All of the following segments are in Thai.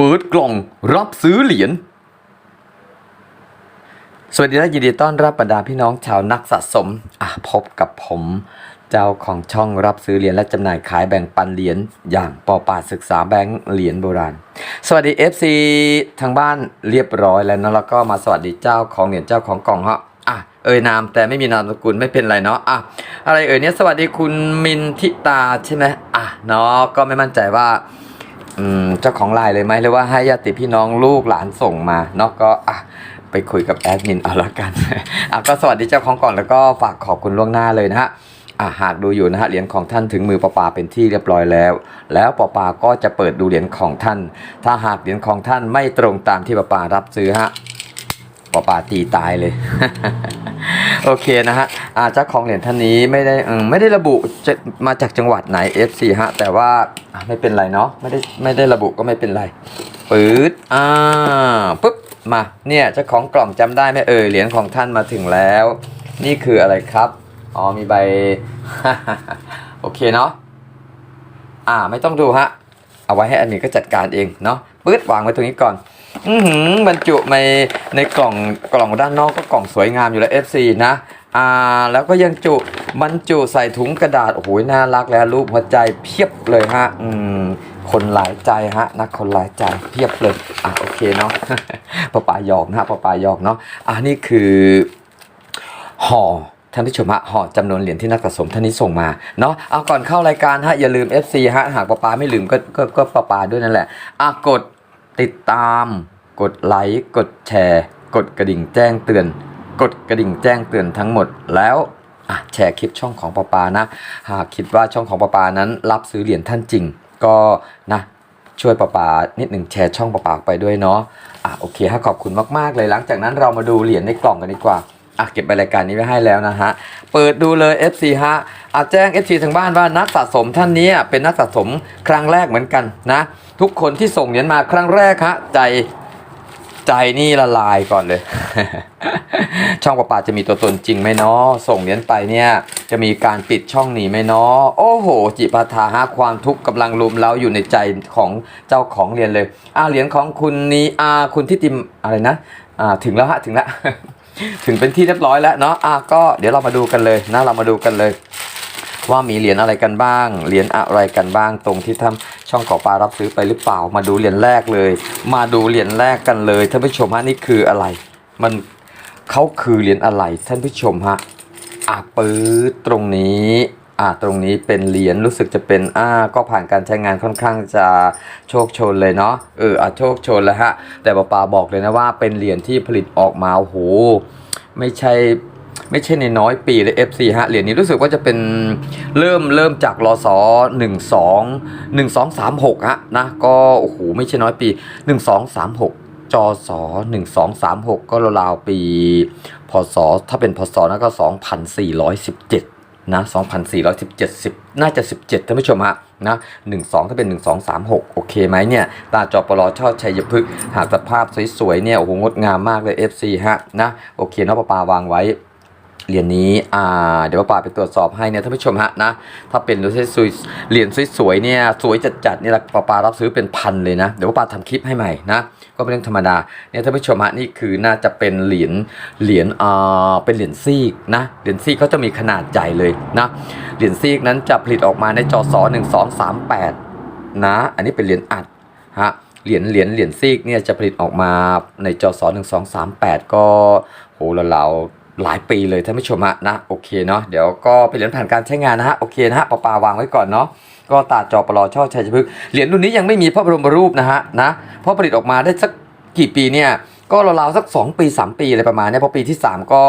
เปิดกล่องรับซื้อเหรียญสวัสดีและยินดีต้อนรับบรรดาพี่น้องชาวนักสะสมอะพบกับผม เจ้าของช่องรับซื้อเหรียญและจำหน่ายขายแบ่งปันเหรียญอย่างปอปาศึกษาแบงค์เหรียญโบราณ สวัสดี FC ทางบ้านเรียบร้อยแล้วนะแล้วก็มาสวัสดีเจ้าของเหรียญเจ้าของกล่องฮะอะเอ่ยนามแต่ไม่มีนามสกุลไม่เป็นไรเนาะอะอะไรเอ่ยเนี่ยสวัสดีคุณมินทิตาใช่ไหมอะเนาะก็ไม่มั่นใจว่า เจ้าของไลน์เลยไหมหรือว่าให้ญาติพี่น้องลูกหลานส่งมาเนาะก็อะไปคุยกับแอดมินเอาละกันอะก็สวัสดีเจ้าของก่อนแล้วก็ฝากขอบคุณล่วงหน้าเลยนะฮะอะหากดูอยู่นะฮะเหรียญของท่านถึงมือปอปาเป็นที่เรียบร้อยแล้ว แล้วปอปาก็จะเปิดดูเหรียญของท่าน ถ้าหากเหรียญของท่านไม่ตรงตามที่ปอปารับซื้อฮะปอปาตีตายเลย โอเคนะฮะอาเจ้าของเหรียญท่านนี้ไม่ได้อืมไม่ได้ระบุจะมาจากจังหวัดไหน FC ฮะ แต่ว่าไม่เป็นไรเนาะไม่ได้ไม่ได้ระบุก็ไม่เป็นไรปื๊ดอ่าปุ๊บมาเนี่ยเจ้าของกล่องจำได้ไหมเอ่ยเหรียญของท่านมาถึงแล้ว นี่คืออะไรครับอ๋อมีใบโอเคเนาะอ่าไม่ต้องดูฮะเอาไว้ให้อันนี้ก็จัดการเองเนาะปื๊ดวางไว้ตรงนี้ก่อน อือหือบรรจุในในกล่องกล่องด้านนอกก็กล่องสวยงามอยู่แล้ว FC นะอ่าแล้วก็ยังจุบรรจุใส่ถุงกระดาษโอ้โหน่ารักแล้วรูปหัวใจเพียบเลยฮะอืมคนหลายใจฮะนักคนหลายใจเพียบเลยอะโอเคเนาะปะปายอกนะฮะปะปายอกเนาะอะนี่คือห่อท่านผู้ชมฮะห่อจำนวนเหรียญที่นักสะสมท่านนี้ส่งมาเนาะเอาก่อนเข้ารายการฮะอย่าลืม FC ฮะหากปะปาไม่ลืมก็ก็ก็ปะปาด้วยนั่นแหละอะกด ติดตาม กดไลค์ กดแชร์ กดกระดิ่งแจ้งเตือน กดกระดิ่งแจ้งเตือนทั้งหมดแล้วอะแชร์คลิปช่องของปาปานะ หากคิดว่าช่องของปาปานั้นรับซื้อเหรียญท่านจริง ก็นะช่วยปะปานิดหนึ่งแชร์ช่องปะปาไปด้วยเนาะอะโอเคฮะขอบคุณมาก ๆ เลยหลังจากนั้นเรามาดูเหรียญในกล่องกันดีกว่า อะเก็บไปรายการนี้ไว้ให้แล้วนะฮะ เปิดดูเลย FC ฮะอาแจ้ง FC ทางบ้านว่านักสะสมท่านนี้เป็นนักสะสมครั้งแรกเหมือนกันนะ ทุกคนที่ส่งเหรียญมาครั้งแรกฮะใจใจนี่ละลายก่อนเลย ช่องประปาจะมีตัวตนจริงไหมเนาะส่งเหรียญไปเนี่ยจะมีการปิดช่องหนีไหมเนาะโอ้โห จิปาถาฮะความทุกข์กำลังรุมเราอยู่ในใจของเจ้าของเหรียญเลยอ่าเหรียญของคุณนี้อ่าคุณที่ติมอะไรนะอ่าถึงแล้วฮะถึงแล้ว ถึงเป็นที่เรียบร้อยแล้วเนาะอะก็เดี๋ยวเรามาดูกันเลยนะเรามาดูกันเลย ว่ามีเหรียญอะไรกันบ้าง เหรียญอะไรกันบ้างตรงที่ทำช่องขอปลารับซื้อไปหรือเปล่า มาดูเหรียญแรกเลย มาดูเหรียญแรกกันเลยท่านผู้ชมฮะนี่คืออะไร มันเขาคือเหรียญอะไรท่านผู้ชมฮะอะปื้ตรงนี้ อะตรงนี้เป็นเหรียญรู้สึกจะเป็นอ่าก็ผ่านการใช้งานค่อนข้างจะโชคชนเลยเนาะเอออะโชคชนแล้วฮะแต่ปาปาบอกเลยนะว่าเป็นเหรียญที่ผลิตออกมาโอ้โหไม่ใช่ไม่ใช่ในน้อยปีเลย FC ฮะเหรียญนี้รู้สึกว่าจะเป็นเริ่มเริ่มจากรอสอหนึ่งสองหนึ่งสองสามหกฮะนะก็โอ้โหไม่ใช่น้อยปีหนึ่งสองสามหกจอสอหนึ่งสองสามหกก็ราวๆปี พศถ้าเป็นพศนะก็สองพันสี่ร้อยสิบเจ็ด นะสองพันสี่ร้อยสิบเจ็ดสิบน่าจะสิบเจ็ดท่านผู้ชมฮะนะหนึ่งสองถ้าเป็นหนึ่งสองสามหกโอเคไหมเนี่ย ตาจอปลอชอบชัยพฤกษ์หากสภาพสวยๆเนี่ย โอ้โห งดงามมากเลย FC ฮะนะ โอเคเนาะปะปาวางไว้เหรียญนี้ อ่า เดี๋ยวป้าไปตรวจสอบให้เนี่ยท่านผู้ชมฮะนะ ถ้าเป็นเหรียญสวยๆเหรียญสวยๆเนี่ย สวยจัดๆเนี่ยป้าปารับซื้อเป็นพันเลยนะ เดี๋ยวป้าป่าทำคลิปให้ใหม่นะ ก็เป็นเรื่องธรรมดาเนี่ยท่านผู้ชมฮะนี่คือน่าจะเป็นเหรียญเหรียญอ่าเป็นเหรียญซีกนะเหรียญซีกเขาจะมีขนาดใหญ่เลยนะเหรียญซีกนั้นจะผลิตออกมาในจอสอหนึ่งสองสามแปดนะอันนี้เป็นเหรียญอัดฮะเหรียญเหรียญเหรียญซีกเนี่ยจะผลิตออกมาในจอสอหนึ่งสองสามแปดก็โหเราหลายปีเลยท่านผู้ชมฮะนะโอเคเนาะเดี๋ยวก็เป็นเหรียญผ่านการใช้งานนะฮะโอเคนะฮะปาปาวางไว้ก่อนเนาะ ก็ตาจอปลอช่อชัยพฤกษ์เหรียญรุ่นนี้ยังไม่มีพระบรมรูปนะฮะนะเพราะผลิตออกมาได้สักกี่ปีเนี่ยก็ราวๆสัก 2 ปี 3 ปีอะไรประมาณเนี้ยพอปีที่ 3 ก็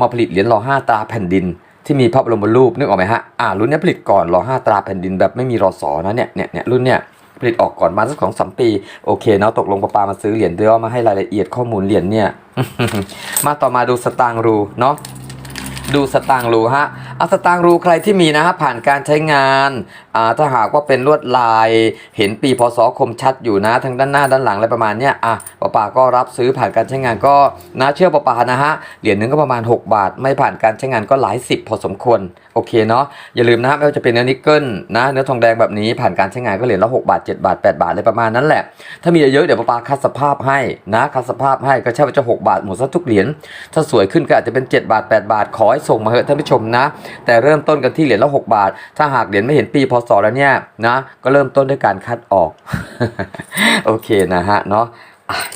มาผลิตเหรียญรอห้าตราแผ่นดิน ที่มีพระบรมรูปนึกออกไหมฮะอ่ารุ่นนี้ผลิตก่อนรอห้าตราแผ่นดินแบบไม่มีรอสอนะเนี่ยเนี่ยเนี่ยรุ่นเนี้ยผลิตออกก่อนมาสักสองสามปีโอเคเนาะตกลงปาปามาซื้อเหรียญเดี๋ยวมาให้รายละเอียดข้อมูลเหรียญเนี่ยมาต่อมาดูสตางรูเนาะ ดูสตางค์รูฮะเอาสตางค์รูใครที่มีนะฮะผ่านการใช้งานอ่าถ้าหากว่าเป็นลวดลายเห็นปีพศคมชัดอยู่นะทั้งด้านหน้าด้านหลังอะไรประมาณเนี้ยอะป้าปาก็รับซื้อผ่านการใช้งานก็นะเชื่อป้าปานะฮะเหรียญหนึงก็ประมาณ 6 บาท ไม่ผ่านการใช้งานก็หลายสิบพอสมควรโอเคเนาะอย่าลืมนะฮะไม่ว่าจะเป็นเนื้อนิกเกิลนะเนื้อทองแดงแบบนี้ผ่านการใช้งานก็เหรียญละ6บาท7บาท8บาทอะไรประมาณนั้นแหละถ้ามีเยอะเดี๋ยวป้าปาคัดสภาพให้นะคัดสภาพให้ก็ใช่ว่าจะ6บาทหมดซะทุกเหรียญถ้าสวยขึ้นก็อาจจะเป็น 7 บาท 8 บาทขอให้ส่งมาเถอะท่านผู้ชมนะ แต่เริ่มต้นกันที่เหรียญละ 6 บาท ถ้าหากเหรียญไม่เห็นปีพศแล้วเนี่ยนะก็เริ่มต้นด้วยการคัดออก โอเคนะฮะเนาะ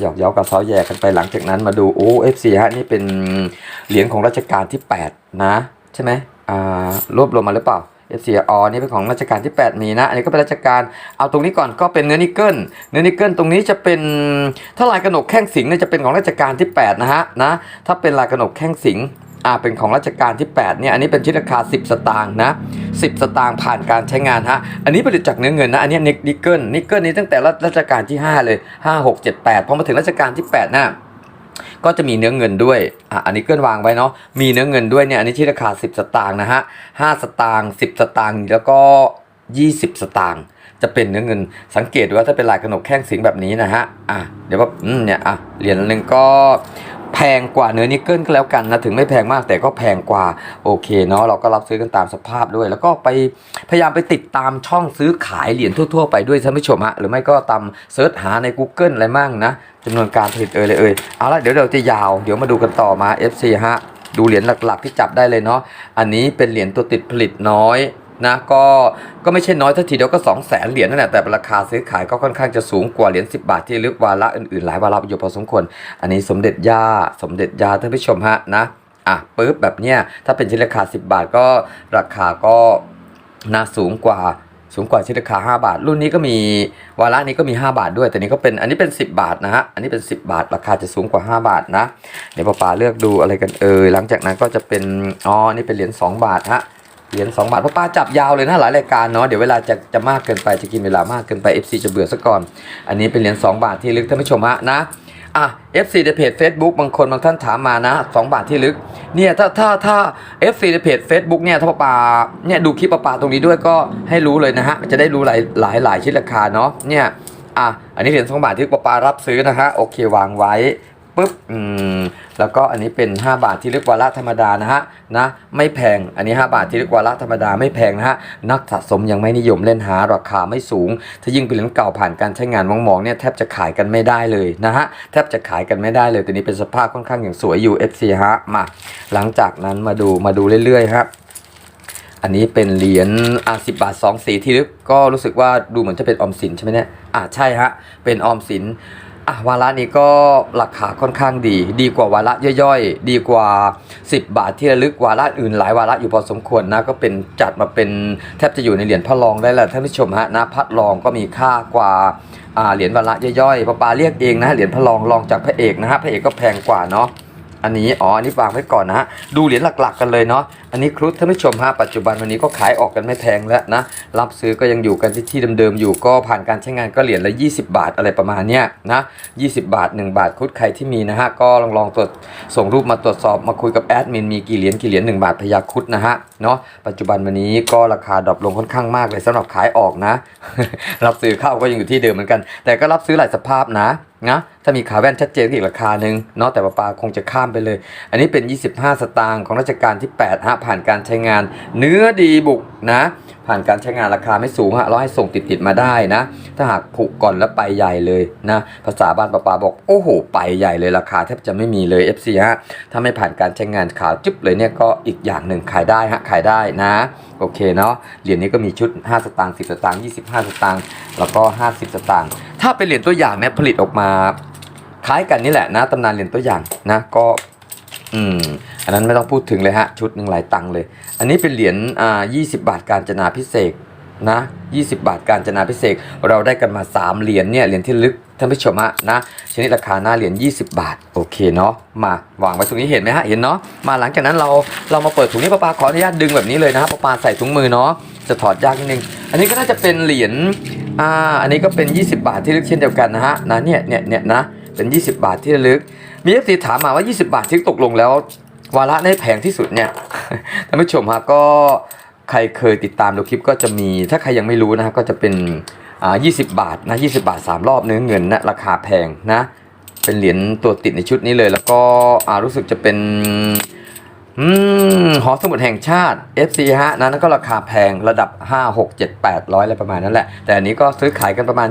หยอกเย้ากับเซาแย่กันไปหลังจากนั้นมาดูโอ้เอฟซีฮะนี่เป็นเหรียญของรัชกาลที่ 8 นะ ใช่ไหมอ่ารวบรวมมาหรือเปล่า F4 อ๋อนี่เป็นของรัชกาลที่ 8 มีนะ อันนี้ก็เป็นรัชกาลเอาตรงนี้ก่อนก็เป็นเนื้อนิกเกิลเนื้อนิกเกิลตรงนี้จะเป็นถ้าลายกระหนกแข้งสิงห์เนี่ยจะเป็นของรัชกาลที่ 8 นะฮะนะถ้าเป็นลายกระหนกแข้งสิงห์ อ่าเป็นของรัชกาลที่8เนี่ยอันนี้เป็นชิ้นราคา 10 สตางค์นะ10 สตางค์ผ่านการใช้งานฮะอันนี้ผลิตจากเนื้อเงินนะอันนี้นิกเกิลนิกเกิลนี้ตั้งแต่รัชกาลที่ 5 เลย 5 6 7 8พอมาถึงรัชกาลที่8นะก็จะมีเนื้อเงินด้วยอะอันนี้เกินวางไว้เนาะมีเนื้อเงินด้วยเนี่ยอันนี้ที่ราคา 10 สตางค์นะฮะ5สตางค์10 สตางค์แล้วก็ 20 สตางค์จะเป็นเนื้อเงินสังเกตดูว่าถ้าเป็นลายขนกแข้งสิงแบบนี้นะฮะอะเดี๋ยวว่าอืมเนี่ยอะเหรียญหนึ่งก็ แพงกว่าเนื้อนิกเกิลก็แล้วกันนะถึงไม่แพงมากแต่ก็แพงกว่าโอเคเนาะเราก็รับซื้อกันตามสภาพด้วย แล้วก็ไปพยายามไปติดตามช่องซื้อขายเหรียญทั่วๆไปด้วยท่านผู้ชมฮะหรือไม่ก็ตามเซิร์ชหาใน Google อะไรมั่งนะจำนวนการผลิตเอ่ยเลยเอ่ยเอาละเดี๋ยวเราจะยาวเดี๋ยวมาดูกันต่อมา FC ฮะดูเหรียญหลักๆที่จับได้เลยเนาะอันนี้เป็นเหรียญตัวติดผลิตน้อย นะก็ก็ไม่ใช่น้อยเท่าทีเดียวก็2 0 0แสนเหรียญนั่นแหละแต่ราคาซื้อขายก็ค่อนข้างจะสูงกว่าเหรียญ10 บาทที่ลึกวาระอื่นๆ หลายวาระอยู่พอสมควร อันนี้สมเด็จย่าสมเด็จย่าท่านผู้ชมฮะนะอะปึ๊บแบบเนี้ยถ้าเป็นชิ้นราคา 10 บาทก็ราคาก็น่าสูงกว่าสูงกว่าชิ้นราคา 5 บาท รุ่นนี้ก็มีวาระนี้ก็มี 5 บาทด้วย แต่นี้ก็เป็นอันนี้เป็น 10 บาทนะฮะอันนี้เป็น 10 บาท ราคาจะสูงกว่า 5 บาทนะ เดี๋ยวป้าป๋าเลือกดูอะไรกันเอ่ยหลังจากนั้นก็จะเป็นอ๋อนี่เป็นเหรียญ2บาทฮะ เหรียญ2บาทป้าป๋าจับยาวเลยนะหลายรายการเนาะเดี๋ยวเวลาจะจะมากเกินไปจะกินเวลามากเกินไป FC จะเบื่อซะก่อน อันนี้เป็นเหรียญ2บาทที่ลึกท่านผู้ชมฮะนะอะ FC ในเพจ Facebook บางคนบางท่านถามมานะ 2 บาทที่ลึกเนี่ยถ้าถ้าถ้า FC ในเพจ Facebook เนี่ยถ้าปาปาเนี่ยดูคลิปปาปาตรงนี้ด้วยก็ให้รู้เลยนะฮะ จะได้รู้หลายหลายหลายชิ้นราคาเนาะเนี่ยอะอันนี้เหรียญ2บาทที่ปาปารับซื้อนะฮะโอเควางไว้ ปุ๊บอืมแล้วก็อันนี้เป็น 5 บาทที่ลึกวาระธรรมดานะฮะนะไม่แพงอันนี้ 5 บาทที่ลึกวาระธรรมดาไม่แพงนะฮะนักสะสมยังไม่นิยมเล่นหาราคาไม่สูง ถ้ายิ่งเป็นเหรียญเก่าผ่านการใช้งานมองๆเนี่ยแทบจะขายกันไม่ได้เลยนะฮะแทบจะขายกันไม่ได้เลยแต่นี้เป็นสภาพค่อนข้างอย่างสวยอยู่ FC ฮะมาหลังจากนั้นมาดูมาดูเรื่อยๆครับอันนี้เป็นเหรียญอะสิบาทสองสีที่ลึกก็รู้สึกว่าดูเหมือนจะเป็นออมสินใช่ไหมเนี่ยอะใช่ฮะเป็นออมสิน อะวาระนี้ก็ราคาค่อนข้างดี ดีกว่าวาระย่อยๆ ดีกว่า 10 บาทที่ระลึกวาระอื่นหลายวาระอยู่พอสมควรนะก็เป็นจัดมาเป็นแทบจะอยู่ในเหรียญพระรองได้แล้วท่านผู้ชมฮะนะพัดรองก็มีค่ากว่าอ่าเหรียญวาระย่อยๆปาปาเรียกเองนะเหรียญพระรองรองจากพระเอกนะฮะพระเอกก็แพงกว่าเนาะ อันนี้อ๋ออันนี้วางไว้ก่อนนะฮะดูเหรียญหลักๆ กันเลยเนาะอันนี้ครุฑท่านผู้ชมฮะปัจจุบันวันนี้ก็ขายออกกันไม่แพงแล้วนะรับซื้อก็ยังอยู่กันที่ที่เดิมๆอยู่ก็ผ่านการใช้งานก็เหรียญละ 20 บาทอะไรประมาณเนี้ยนะ20 บาท 1 บาทครุฑใครที่มีนะฮะก็ลองลองตรวจส่งรูปมาตรวจสอบมาคุยกับแอดมินมีกี่เหรียญกี่เหรียญ1บาทพยาครุฑนะฮะ เนาะปัจจุบันวันนี้ก็ราคาดรอปลงค่อนข้างมากเลยสำหรับขายออกนะ รับซื้อเข้าก็ยังอยู่ที่เดิมเหมือนกัน แต่ก็รับซื้อหลายสภาพนะนะถ้ามีขาแว่นชัดเจนก็อีกราคาหนึ่งเนาะแต่ปลาปลาคงจะข้ามไปเลย อันนี้เป็น 25 สตางค์ของราชการที่8ฮะผ่านการใช้งาน เนื้อดีบุกนะ ผ่านการใช้งานราคาไม่สูงฮะเราให้ส่งติดติดๆมาได้นะ ถ้าหากผูกก่อนแล้วไปใหญ่เลยนะ ภาษาบ้านปาปาบอกโอ้โห ไปใหญ่เลยราคาแทบจะไม่มีเลย FC ฮะถ้าไม่ผ่านการใช้งานขาวจุ๊บเลยเนี่ยก็อีกอย่างหนึ่งขายได้ฮะขายได้นะโอเคเนาะเหรียญนี้ก็มีชุด 5 สตางค์10 สตางค์25 สตางค์แล้วก็ 50 สตางค์ถ้าเป็นเหรียญตัวอย่างเนี่ยผลิตออกมาคล้ายกันนี่แหละนะตำนานเหรียญตัวอย่างนะก็อืม อันนั้นไม่ต้องพูดถึงเลยฮะ ชุดหนึ่งหลายตังค์เลย อันนี้เป็นเหรียญอ่า20บาทการจนาพิเศษนะ20 บาทการจนาพิเศษเราได้กันมา 3 เหรียญเนี่ยเหรียญที่ลึกท่านผู้ชมฮะนะชนิดราคาหน้าเหรียญ20 บาท โอเคเนาะมาวางไว้ตรงนี้เห็นไหมฮะเห็นเนาะมาหลังจากนั้นเราเรามาเปิดถุงนี้ป้าปาขออนุญาตดึงแบบนี้เลยนะครับป้าปาใส่ถุงมือเนาะจะถอดยากนิดนึง อันนี้ก็น่าจะเป็นเหรียญอ่าอันนี้ก็เป็น 20 บาทที่ลึกเช่นเดียวกันนะฮะนะเนี่ยเนี่ยเนี่ยนะเป็น 20 บาทที่ลึกมีเอฟซีถามมาว่า 20 บาทที่ตกลงแล้ว วาระได้แพงที่สุดเนี่ยท่านผู้ชมฮะก็ใครเคยติดตามดูคลิปก็จะมีถ้าใครยังไม่รู้นะฮะก็จะเป็นอ่า20บาทนะ20 บาท 3 รอบเนื้อเงินนะราคาแพงนะเป็นเหรียญตัวติดในชุดนี้เลย แล้วก็อ่ารู้สึกจะเป็นอืม หอสมุดแห่งชาติ FC ฮะนะนั่นก็ราคาแพงระดับ 5 6 7 8 0อะไรประมาณนั้นแหละ แต่อันนี้ก็ซื้อขายกันประมาณ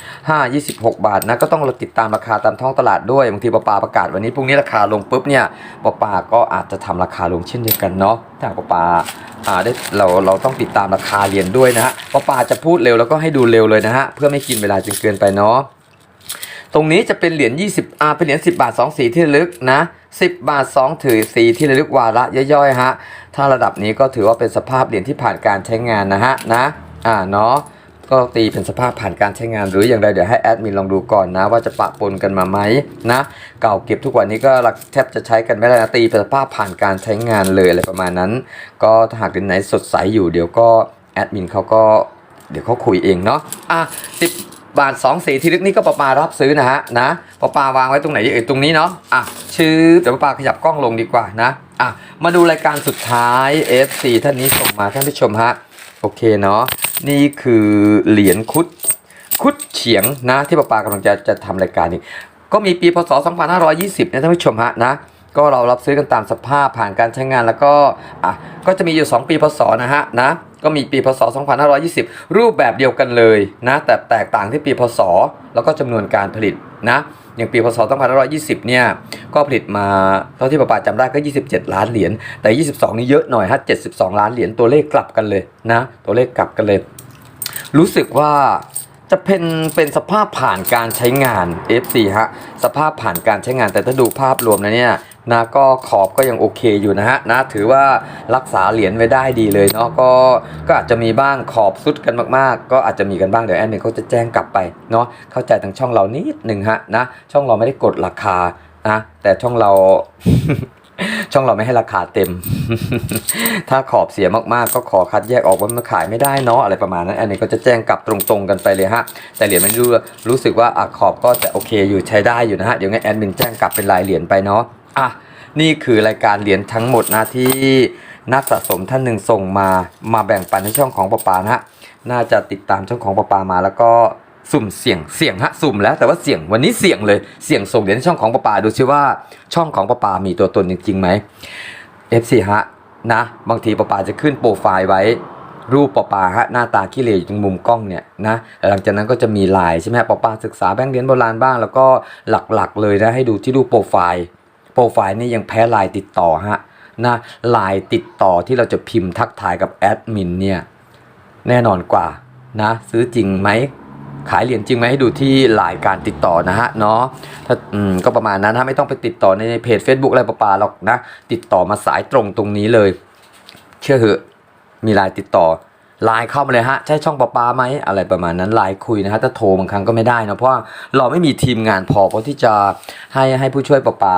25 26 บาทนะก็ต้องติดตามราคาตามท้องตลาดด้วยบางทีปปาประกาศวันนี้พรุ่งนี้ราคาลงปุ๊บเนี่ยปปาก็อาจจะทำราคาลงเช่นเดียวกันเนาะถ้าปปาอ่าได้เราเราต้องติดตามราคาเหรียญด้วยนะฮะปปาจะพูดเร็วแล้วก็ให้ดูเร็วเลยนะฮะเพื่อไม่กินเวลาจนเกินไปเนาะ ตรงนี้จะเป็นเหรียญ20อ่าเป็นเหรียญ10 บาท 2 สีที่ระลึกนะ 10 บาท 2 ถือสีที่ระลึกวาระย่อยๆฮะถ้าระดับนี้ก็ถือว่าเป็นสภาพเหรียญที่ผ่านการใช้งานนะฮะนะอ่าเนาะก็ตีเป็นสภาพผ่านการใช้งานหรืออย่างไรเดี๋ยวให้แอดมินลองดูก่อนนะ ว่าจะปะปนกันมาไหมนะ เก่าเก็บทุกวันนี้ก็แทบจะใช้กันไม่ได้นะตีเป็นสภาพผ่านการใช้งานเลยอะไรประมาณนั้น ก็ถ้าหากเหรียญไหนสดใสอยู่เดี๋ยวก็แอดมินเขาก็เดี๋ยวเขาคุยเองเนาะอะสิบ บาทสองสีที่ลึกนี่ก็ประปารับซื้อนะฮะนะประปาวางไว้ตรงไหนเอ่ยตรงนี้เนาะอะชื่อเดี๋ยวประปาขยับกล้องลงดีกว่านะอะมาดูรายการสุดท้าย FC ท่านนี้ส่งมาท่านผู้ชมฮะโอเคเนาะนี่คือเหรียญคุดคุดเฉียงนะที่ประปากำลังจะจะทำรายการนี้ก็มีปีพศ 2520นะท่านผู้ชมฮะนะก็เรารับซื้อกันตามสภาพผ่านการใช้งานแล้วก็อะก็จะมีอยู่ 2 ปีพศนะฮะนะ ก็มีปีพศ 2520 รูปแบบเดียวกันเลยนะแต่แตกต่างที่ปีพศ แล้วก็จำนวนการผลิตนะอย่างปีพศ 2520 เนี่ย ก็ผลิตมาเท่าที่ประปาจำได้ก็ 27 ล้านเหรียญ แต่ 22 นี่เยอะหน่อยฮะ 72 ล้านเหรียญ ตัวเลขกลับกันเลยนะ ตัวเลขกลับกันเลย รู้สึกว่าจะเป็นเป็นสภาพผ่านการใช้งาน FC ฮะ สภาพผ่านการใช้งาน แต่ถ้าดูภาพรวมนะเนี่ย นะก็ขอบก็ยังโอเคอยู่นะฮะนะถือว่ารักษาเหรียญไว้ได้ดีเลยเนาะก็ก็อาจจะมีบ้างขอบสุดกันมากๆ ก็อาจจะมีกันบ้างเดี๋ยวแอนนี่เขาจะแจ้งกลับไปเนาะเข้าใจทางช่องเรานิดหนึ่งฮะนะช่องเราไม่ได้กดราคานะแต่ช่องเราช่องเราไม่ให้ราคาเต็ม ถ้าขอบเสียมากๆ ก็ขอคัดแยกออกว่ามันขายไม่ได้เนาะอะไรประมาณนั้น อันนี้ก็จะแจ้งกลับตรงๆกันไปเลยฮะ แต่เหรียญมันรู้รู้สึกว่าอขอบก็จะโอเคอยู่ใช้ได้อยู่นะฮะ เดี๋ยวงั้นแอดมินแจ้งกลับเป็นรายเหรียญไปเนาะ อะนี่คือรายการเหรียญทั้งหมดนะที่นักสะสมท่านหนึ่งส่งมามาแบ่งปันในช่องของปะปานะฮะน่าจะติดตามช่องของปะปามาแล้วก็สุ่มเสี่ยงเสี่ยงฮะสุ่มแล้วแต่ว่าเสี่ยงวันนี้เสี่ยงเลยเสี่ยงส่งเหรียญช่องของปะปาดูซิว่าช่องของปะปามีตัวตนจริงๆไหม FC ฮะนะบางทีปะปาจะขึ้นโปรไฟล์ไว้รูปปปาฮะหน้าตาขี้เหร่อยู่ตรงมุมกล้องเนี่ยนะหลังจากนั้นก็จะมีลายใช่ไหมปปาศึกษาแบงค์เหรียญโบราณบ้าง แล้วก็หลักๆเลยนะให้ดูที่รูปโปรไฟล์ โปรไฟล์นี่ยังแพ้ลายติดต่อฮะนะลายติดต่อที่เราจะพิมพ์ทักทายกับแอดมินเนี่ยแน่นอนกว่านะซื้อจริงไหมขายเหรียญจริงไหมให้ดูที่ลายการติดต่อนะฮะเนาะถ้าอืมก็ประมาณนั้นฮะไม่ต้องไปติดต่อในเพจ Facebook อะไรปลาๆหรอกนะ ติดต่อมาสายตรงตรงนี้เลย เชื่อเหอะมีลายติดต่อ ไลน์เข้ามาเลยฮะ ใช่ช่องปลาปาไหมอะไรประมาณนั้นไลน์คุยนะฮะถ้าโทรบางครั้งก็ไม่ได้นะเพราะเราไม่มีทีมงานพอเพราะที่จะให้ให้ผู้ช่วยปลาปา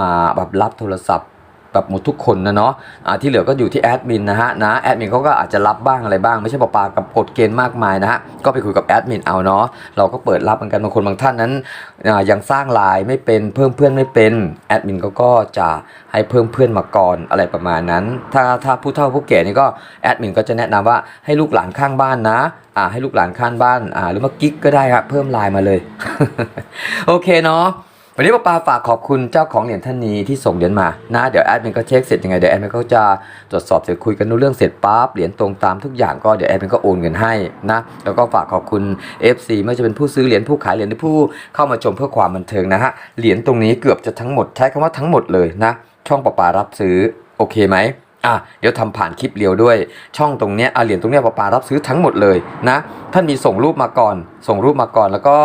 มาแบบรับโทรศัพท์ แบบหมดทุกคนนะเนาะอ่าที่เหลือก็อยู่ที่แอดมินนะฮะนะแอดมินเขาก็อาจจะรับบ้างอะไรบ้างไม่ใช่ปลาปากับกฎเกณฑ์มากมายนะฮะก็ไปคุยกับแอดมินเอาเนาะเราก็เปิดรับเหมือนกันบางคนบางท่านนั้นยังสร้างไลน์ไม่เป็นเพิ่มเพื่อนไม่เป็นแอดมินเขาก็จะให้เพิ่มเพื่อนมาก่อนอะไรประมาณนั้น ถ้าถ้าผู้เฒ่าผู้แก่นี่ก็แอดมินก็จะแนะนำว่าให้ลูกหลานข้างบ้านนะอ่าให้ลูกหลานข้างบ้านอ่าหรือว่ากิ๊กก็ได้ครับเพิ่มไลน์มาเลย โอเคเนาะ วันนี้ป้าปาฝากขอบคุณเจ้าของเหรียญท่านนี้ที่ส่งเหรียญมานะเดี๋ยวแอดมินก็เช็คเสร็จยังไงเดี๋ยวแอดมินก็จะตรวจสอบเสร็จคุยกันรู้เรื่องเสร็จปั๊บเหรียญตรงตามทุกอย่างก็เดี๋ยวแอดมินก็โอนเงินให้นะแล้วก็ฝากขอบคุณ FC ไม่ว่าจะเป็นผู้ซื้อเหรียญผู้ขายเหรียญหรือผู้เข้ามาชมเพื่อความบันเทิงนะฮะเหรียญตรงนี้เกือบจะทั้งหมดใช้คำว่าทั้งหมดเลยนะช่องป้าปารับซื้อโอเคไหม อะเดี๋ยวทำผ่านคลิปเรียวด้วย ช่องตรงเนี้ยอะเหรียญตรงเนี้ยป้าปารับซื้อทั้งหมดเลยนะท่านมีส่งรูปมาก่อน ส่งรูปมาก่อน แล้วก็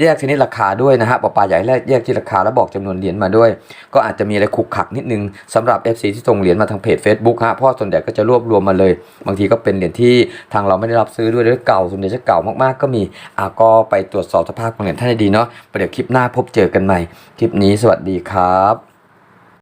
แยกชนิดราคาด้วยนะฮะป้าปาอยากให้แยกที่ราคาแล้วบอกจำนวนเหรียญมาด้วย ก็อาจจะมีอะไรขุกขักนิดนึงสำหรับ FC ที่ส่งเหรียญมาทางเพจ Facebook ฮะเพราะว่าส่วนใหญ่ก็จะรวบรวมมาเลย บางทีก็เป็นเหรียญที่ทางเราไม่ได้รับซื้อด้วยหรือเก่าส่วนใหญ่จะเก่ามากๆ ก็มีอะก็ไปตรวจสอบสภาพของเหรียญท่านให้ดีเนาะประเดี๋ยวคลิปหน้าพบเจอกันใหม่คลิปนี้สวัสดีครับ